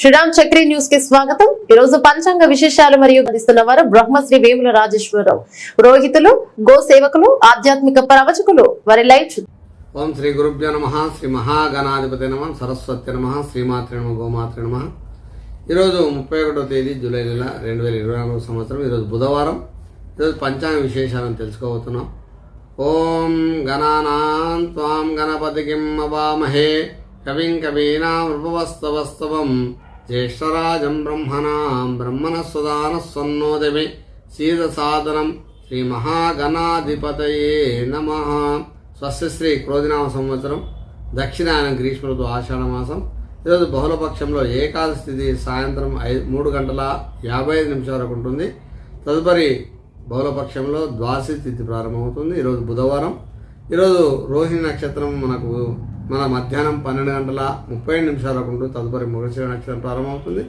శ్రీరామ్ చక్రి న్యూస్కి స్వాగతం. ఈ రోజు పంచాంగ విశేషాలు మరియు అందిస్తున్న వారు బ్రహ్మశ్రీ వేముల రాజేశ్వరరావు. రోహితులు గో సేవకులు ఆధ్యాత్మిక ప్రవచకులు. వారి లైవ్ ఓం శ్రీ గురుభ్యో నమ శ్రీ మహాగణాధిపతి నమ సరస్వతి నమ శ్రీమాతృ నమ గోమాతృ నమ. ఈరోజు ముప్పై ఒకటో తేదీ జూలై నెల రెండు వేల ఇరవై నాలుగు సంవత్సరం. ఈరోజు బుధవారం. ఈరోజు పంచాంగ విశేషాలను తెలుసుకోబోతున్నాం. ఓం గణానాం త్వాం గణపతికిం అవామహే. కవిం కవీనాం రూపవస్తవస్తవం. జ్యేష్ఠరాజం బ్రహ్మణాం బ్రహ్మణస్వదాన స్వన్నోదమి సీద సాదనం శ్రీ మహాగణాధిపతయే నమ స్వస్తి శ్రీ క్రోధినామ సంవత్సరం దక్షిణాయన గ్రీష్మ ఋతు ఆషాఢమాసం ఈరోజు బహుళపక్షంలో ఏకాదశి స్థితి సాయంత్రం ఐదు మూడు గంటల యాభై ఐదు నిమిషాల వరకు ఉంటుంది. తదుపరి బహుళపక్షంలో ద్వాసి తిథి ప్రారంభమవుతుంది. ఈరోజు బుధవారం. ఈరోజు రోహిణి నక్షత్రం మనకు మన మధ్యాహ్నం పన్నెండు గంటల ముప్పై నిమిషాలకు ఉంటూ ఉంటుంది తదుపరి మృగశిర నక్షత్రం ప్రారంభమవుతుంది.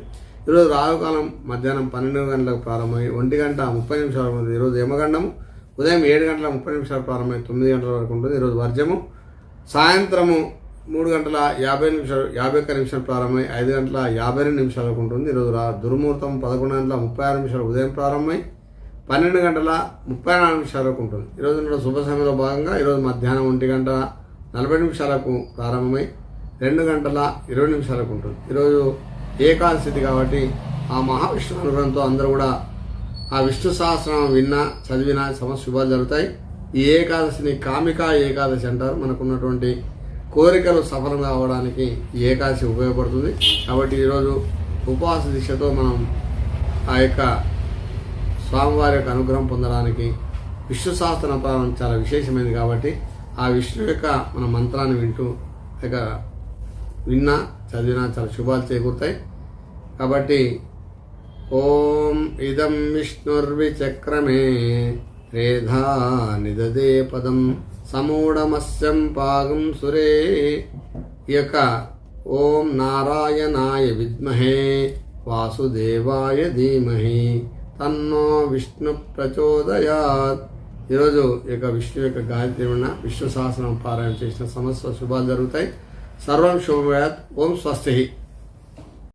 ఈరోజు రాహుకాలం మధ్యాహ్నం పన్నెండు గంటలకు ప్రారంభమై ఒంటి గంట ముప్పై నిమిషాల ఉంటుంది. ఈరోజు యమగండము ఉదయం ఏడు గంటల ముప్పై నిమిషాలు ప్రారంభమై తొమ్మిది గంటల వరకు ఉంటుంది. ఈరోజు వర్జము సాయంత్రము మూడు గంటల యాభై నిమిషాలు యాభై ఒక్క నిమిషాలు ప్రారంభమై ఐదు గంటల యాభై రెండు నిమిషాలకు ఉంటుంది. ఈరోజు రా దుర్ముహూర్తం పదకొండు గంటల ముప్పై ఆరు నిమిషాలు ఉదయం ప్రారంభమై పన్నెండు గంటల ముప్పై నాలుగు నిమిషాల వరకు ఉంటుంది. ఈరోజు శుభ సమయంలో భాగంగా ఈరోజు మధ్యాహ్నం ఒంటి గంట నలభై నిమిషాలకు ప్రారంభమై రెండు గంటల ఇరవై నిమిషాలకు ఉంటుంది. ఈరోజు ఏకాదశి కాబట్టి ఆ మహావిష్ణు అనుగ్రహంతో అందరూ కూడా ఆ విష్ణు సహస్రం విన్నా చదివినా సమస్య శుభాలు జరుగుతాయి. ఈ ఏకాదశిని కామికా ఏకాదశి అంటారు. మనకున్నటువంటి కోరికలు సఫలం కావడానికి ఈ ఏకాదశి ఉపయోగపడుతుంది. కాబట్టి ఈరోజు ఉపవాస దిశతో మనం ఆ యొక్క స్వామివారి యొక్క అనుగ్రహం పొందడానికి విష్ణు సహస్ర చాలా విశేషమైనది కాబట్టి ఆ విష్ణు యొక్క మన మంత్రాన్ని వింటూ ఇక విన్నా చదివినా చాలా శుభాలు చేకూరుతాయి. కాబట్టి ఓం ఇదం విష్ణుర్విచక్రమే రేధా నిదదే పదం సమూఢమస్యం పాగం సురే. ఈ యొక్క ఓం నారాయణాయ విద్మహే వాసుదేవాయ ధీమహి. తన్నో విష్ణు ప్రచోదయాత్. ఈరోజు ఈ యొక్క విష్ణు యొక్క గాయత్రి ఉన్న విష్ణు సహస్రం పారాయణ చేసిన సమస్త శుభాలు జరుగుతాయి. సర్వం శుభమయాత్. ఓం స్వస్తి.